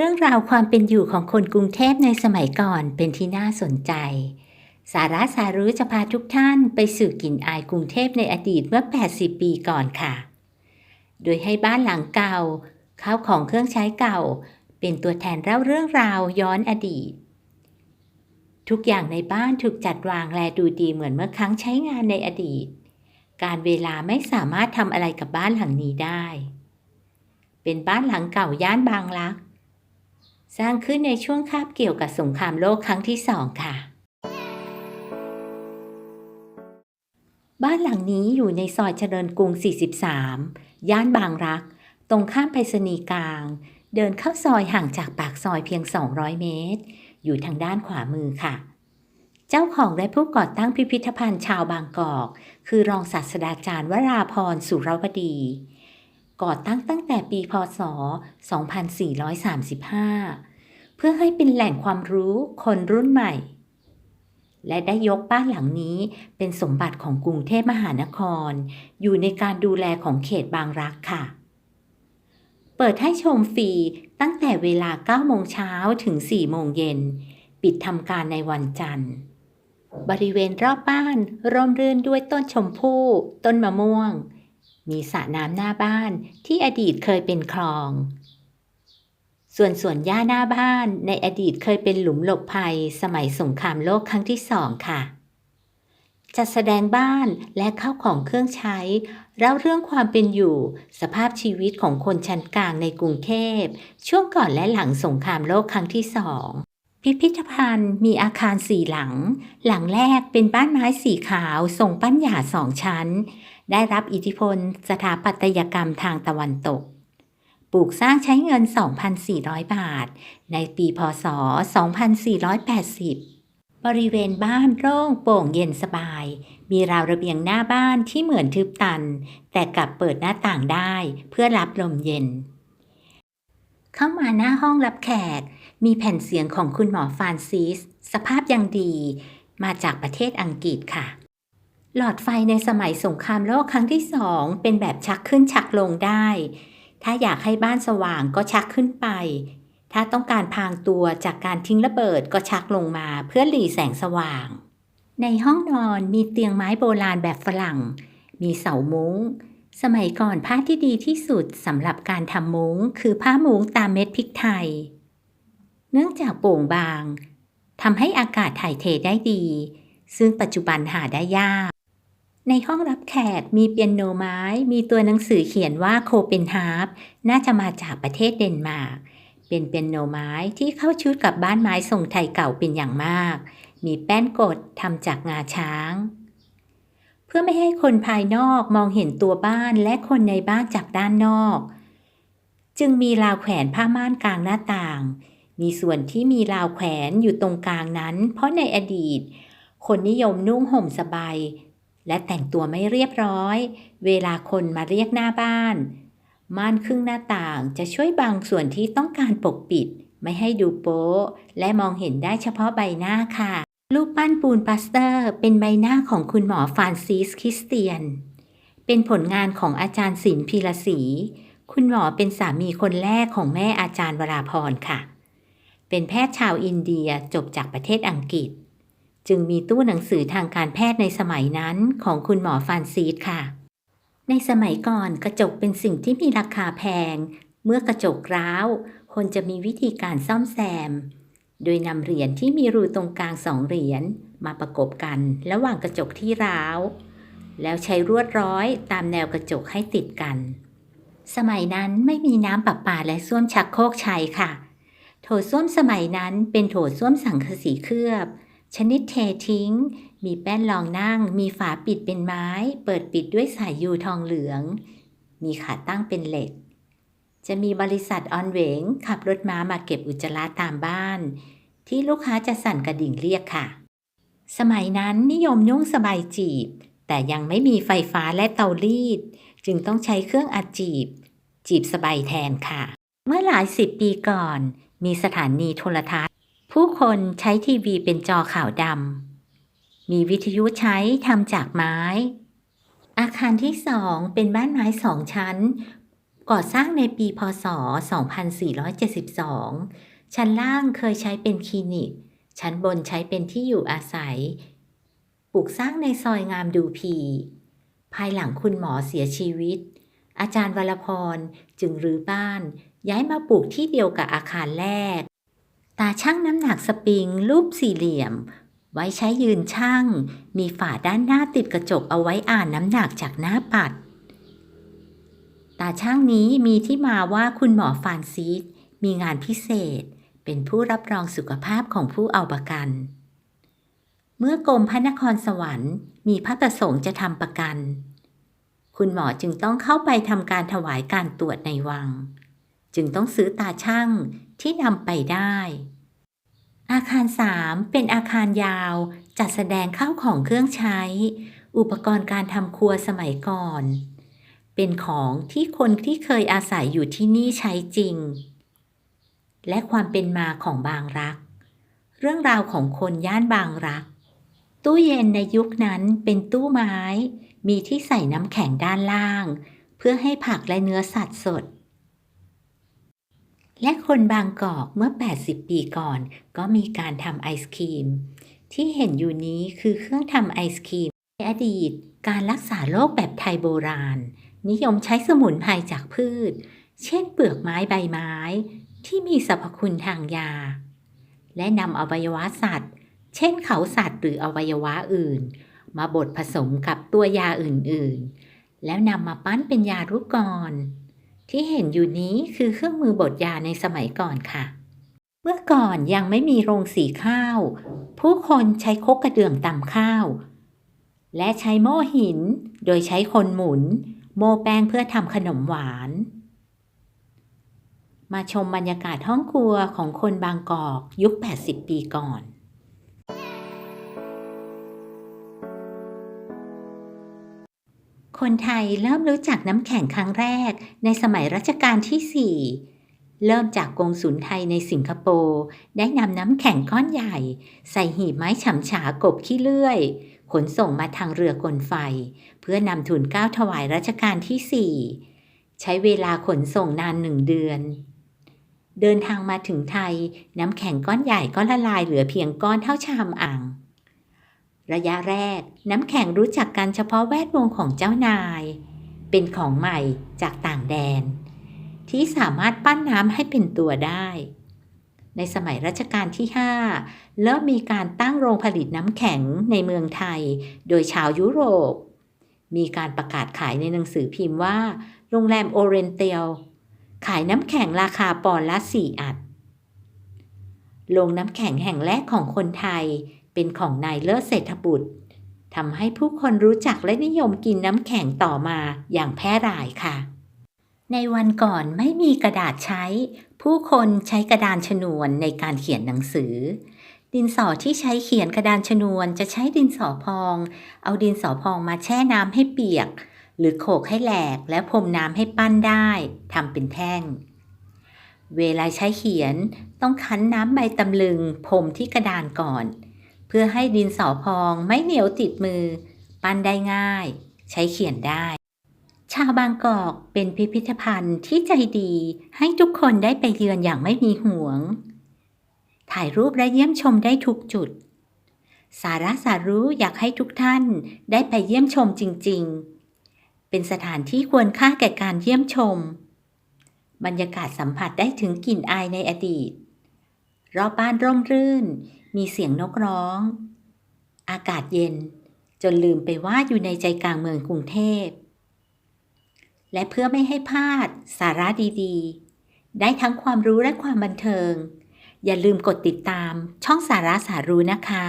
เรื่องราวความเป็นอยู่ของคนกรุงเทพในสมัยก่อนเป็นที่น่าสนใจ สาระสารู้จะพาทุกท่านไปสู่กลิ่นอายกรุงเทพในอดีตเมื่อ 80 ปีก่อนค่ะ โดยให้บ้านหลังเก่าข้าวของเครื่องใช้เก่า เป็นตัวแทนเล่าเรื่องราวย้อนอดีต ทุกอย่างในบ้านถูกจัดวางแลดูดีเหมือนเมื่อครั้งใช้งานในอดีต การเวลาไม่สามารถทำอะไรกับบ้านหลังนี้ได้ เป็นบ้านหลังเก่าย่านบางรัก สร้างขึ้นในช่วงคาบเกี่ยวกับสงครามโลกครั้งที่สองค่ะ บ้านหลังนี้อยู่ในซอยเจริญกรุง 43 ย่านบางรัก ตรงข้ามไปรษณีย์กลาง เดินเข้าซอยห่างจากปากซอยเพียง 200 เมตร อยู่ทางด้านขวามือค่ะ เจ้าของและผู้ก่อตั้งพิพิธภัณฑ์ชาวบางกอก คือรองศาสตราจารย์วราพรสุรวดีก่อตั้งตั้งแต่ปี พศ 2435 เพื่อให้เป็นแหล่งความรู้คนรุ่นใหม่ และได้ยกบ้านหลังนี้เป็นสมบัติของกรุงเทพมหานคร อยู่ในการดูแลของเขตบางรักค่ะ เปิดให้ชมฟรีตั้งแต่เวลา9โมงเช้าถึง4โมงเย็น ปิดทำการในวันจันทร์บริเวณรอบบ้านร่มรื่นด้วยต้นชมพู่ ต้นมะม่วง มีสระน้ำหน้าบ้านที่อดีตเคยเป็นคลอง ส่วนสวนหญ้าหน้าบ้านในอดีตเคยเป็นหลุมหลบภัย สมัยสงครามโลกครั้งที่สองค่ะ จัดแสดงบ้านและข้าวของเครื่องใช้เล่าเรื่องความเป็นอยู่ สภาพชีวิตของคนชั้นกลางในกรุงเทพ ช่วงก่อนและหลังสงครามโลกครั้งที่สองพิพิธภัณฑ์มีอาคารสี่หลัง หลังแรกเป็นบ้านไม้สีขาวทรงปั้นหยาสองชั้น ได้รับอิทธิพลสถาปัตยกรรมทางตะวันตก ปลูกสร้างใช้เงิน 2,400 บาท ในปีพศ 2480 บริเวณบ้านโล่งโปร่งเย็นสบาย มีราวระเบียงหน้าบ้านที่เหมือนทึบตัน แต่กลับเปิดหน้าต่างได้เพื่อรับลมเย็น เข้ามาหน้าห้องรับแขก มีแผ่นเสียงของคุณหมอฟานซิส สภาพยังดี มาจากประเทศอังกฤษค่ะหลอดไฟในสมัยสงครามโลกครั้งที่สองเป็นแบบชักขึ้นชักลงได้ ถ้าอยากให้บ้านสว่างก็ชักขึ้นไป ถ้าต้องการพรางตัวจากการทิ้งระเบิดก็ชักลงมาเพื่อหลีแสงสว่าง ในห้องนอนมีเตียงไม้โบราณแบบฝรั่ง มีเสามุง้ง สมัยก่อนผ้าที่ดีที่สุดสำหรับการทำมุ้ง คือผ้ามุ้งตามเม็ดพริกไทย เนื่องจากโปร่งบางทำให้อากาศถ่ายเทได้ดี ซึ่งปัจจุบันหาได้ยาก ในห้องรับแขกมีเปียโนไม้ มีตัวหนังสือเขียนว่าโคเปนฮาร์ปน่าจะมาจากประเทศเดนมาร์กเป็นเปียโนไม้ที่เข้าชุดกับบ้านไม้ทรงไทยเก่าเป็นอย่างมาก มีแป้นกดทำจากงาช้าง เพื่อไม่ให้คนภายนอกมองเห็นตัวบ้านและคนในบ้านจากด้านนอก จึงมีราวแขวนผ้าม่านกลางหน้าต่าง มีส่วนที่มีราวแขวนอยู่ตรงกลางนั้น เพราะในอดีต คนนิยมนุ่งห่มสบาย และแต่งตัวไม่เรียบร้อย เวลาคนมาเรียกหน้าบ้าน ม่านครึ่งหน้าต่างจะช่วยบังส่วนที่ต้องการปกปิด ไม่ให้ดูโป๊ะ และมองเห็นได้เฉพาะใบหน้าค่ะ รูปปั้นปูนปาสเตอร์ เป็นใบหน้าของคุณหมอฟานซิสคริสเตียน เป็นผลงานของอาจารย์ศิลป์พีระศรีคุณหมอเป็นสามีคนแรกของแม่อาจารย์วราพรค่ะ เป็นแพทย์ชาวอินเดียจบจากประเทศอังกฤษ จึงมีตู้หนังสือทางการแพทย์ในสมัยนั้นของคุณหมอฟานซิสค่ะ ในสมัยก่อนกระจกเป็นสิ่งที่มีราคาแพง เมื่อกระจกร้าว คนจะมีวิธีการซ่อมแซม โดยนำเหรียญที่มีรูตรงกลางสองเหรียญมาประกบกันระหว่างกระจกที่ร้าว แล้วใช้รวดร้อยตามแนวกระจกให้ติดกัน สมัยนั้นไม่มีน้ำประปาและส้วมชักโครกใช้ค่ะ โถส้วมสมัยนั้นเป็นโถส้วมสังกะสีเคลือบ ชนิดเททิ้ง มีแป้นรองนั่ง มีฝาปิดเป็นไม้ เปิดปิดด้วยสายยูทองเหลือง มีขาตั้งเป็นเหล็ก จะมีบริษัทออนเวงขับรถม้ามาเก็บอุจจาระตามบ้าน ที่ลูกค้าจะสั่นกระดิ่งเรียกค่ะ สมัยนั้นนิยมนุ่งสบายจีบ แต่ยังไม่มีไฟฟ้าและเตารีด จึงต้องใช้เครื่องอัดจีบ จีบสบายแทนค่ะ เมื่อหลายสิบปีก่อน มีสถานีโทรทัศน์ ผู้คนใช้ทีวีเป็นจอขาวดำ มีวิทยุใช้ทำจากไม้ อาคารที่สองเป็นบ้านไม้สองชั้น ก่อสร้างในปีพศ 2472 ชั้นล่างเคยใช้เป็นคลินิก ชั้นบนใช้เป็นที่อยู่อาศัย ปลูกสร้างในซอยงามดูพี ภายหลังคุณหมอเสียชีวิต อาจารย์วรพรจึงรื้อบ้านย้ายมาปลูกที่เดียวกับอาคารแรก ตาช่างน้ำหนักสปริง รูปสี่เหลี่ยม ไว้ใช้ยืนช่าง มีฝาด้านหน้าติดกระจกเอาไว้อ่านน้ำหนักจากหน้าปัด ตาช่างนี้มีที่มาว่าคุณหมอฟานซีสมีงานพิเศษ เป็นผู้รับรองสุขภาพของผู้เอาประกัน เมื่อกรมพระนครสวรรค์มีพระประสงค์จะทำประกัน คุณหมอจึงต้องเข้าไปทำการถวายการตรวจในวัง จึงต้องซื้อตาช่างที่นำไปได้ อาคาร 3 เป็นอาคารยาวจัดแสดงข้าวของเครื่องใช้ อุปกรณ์การทำครัวสมัยก่อน เป็นของที่คนที่เคยอาศัยอยู่ที่นี่ใช้จริง และความเป็นมาของบางรัก เรื่องราวของคนย่านบางรัก ตู้เย็นในยุคนั้นเป็นตู้ไม้ มีที่ใส่น้ำแข็งด้านล่าง เพื่อให้ผักและเนื้อสัตว์สด และคนบางกอกเมื่อ 80 ปีก่อน ก็มีการทำไอศครีม ที่เห็นอยู่นี้คือเครื่องทำไอศครีมในอดีต การรักษาโรคแบบไทยโบราณ นิยมใช้สมุนไพรจากพืช เช่นเปลือกไม้ใบไม้ ที่มีสรรพคุณทางยา และนำอวัยวะสัตว์ เช่นเขาสัตว์หรืออวัยวะอื่น มาบดผสมกับตัวยาอื่นๆ แล้วนำมาปั้นเป็นยาลูกกร ที่เห็นอยู่นี้คือเครื่องมือบดยาในสมัยก่อนค่ะ เมื่อก่อนยังไม่มีโรงสีข้าว ผู้คนใช้คกกระเดื่องตำข้าว และใช้โม่หิน โดยใช้คนหมุน โม่แป้งเพื่อทำขนมหวาน มาชมบรรยากาศห้องครัวของคนบางกอกยุค 80 ปีก่อน คนไทยเริ่มรู้จักน้ำแข็งครั้งแรกในสมัยรัชกาลที่ 4 เริ่มจากกงสุลไทยในสิงคโปร์ได้นำน้ำแข็งก้อนใหญ่ ใส่หีบไม้ฉำฉากบขี้เลื่อย ขนส่งมาทางเรือกลไฟ เพื่อนำทุนก้าวถวายรัชกาลที่ 4 ใช้เวลาขนส่งนานหนึ่งเดือน เดินทางมาถึงไทยน้ำแข็งก้อนใหญ่ก็ละลายเหลือเพียงก้อนเท่าชามอ่าง ระยะแรก น้ำแข็งรู้จักกันเฉพาะแวดวงของเจ้านาย เป็นของใหม่จากต่างแดน ที่สามารถปั้นน้ำให้เป็นตัวได้ ในสมัยรัชกาลที่ 5 เริ่มมีการตั้งโรงผลิตน้ำแข็งในเมืองไทย โดยชาวยุโรป มีการประกาศขายในหนังสือพิมพ์ว่า โรงแรมโอเรนเตลขายน้ำแข็งราคาปอนด์ละ 4 อัดโรงน้ำแข็งแห่งแรกของคนไทย เป็นของนายเลิศเศรษฐบุตรทำให้ผู้คนรู้จักและนิยมกินน้ำแข็งต่อมาอย่างแพร่หลายค่ะ ในวันก่อนไม่มีกระดาษใช้ ผู้คนใช้กระดานชนวนในการเขียนหนังสือ ดินสอที่ใช้เขียนกระดานชนวนจะใช้ดินสอพอง เอาดินสอพองมาแช่น้ำให้เปียก หรือโขกให้แหลกแล้วพรมน้ำให้ปั้นได้ทำเป็นแท่ง เวลาใช้เขียนต้องคั้นน้ำใบตำลึงพรมที่กระดานก่อน เพื่อให้ดินสอพองไม่เหนียวติดมือ ปั้นได้ง่าย ใช้เขียนได้ ชาวบางกอกเป็นพิพิธภัณฑ์ที่ใจดีให้ทุกคนได้ไปเยือนอย่างไม่มีห่วง ถ่ายรูปและเยี่ยมชมได้ทุกจุด สาระสารู้อยากให้ทุกท่านได้ไปเยี่ยมชมจริง ๆ เป็นสถานที่ควรค่าแก่การเยี่ยมชม บรรยากาศสัมผัสได้ถึงกลิ่นอายในอดีตรอบบ้านร่มรื่น มีเสียงนกร้อง อากาศเย็น จนลืมไปว่าอยู่ในใจกลางเมืองกรุงเทพ และเพื่อไม่ให้พลาดสาระดีๆ ได้ทั้งความรู้และความบันเทิง อย่าลืมกดติดตามช่องสาระสารู้นะคะ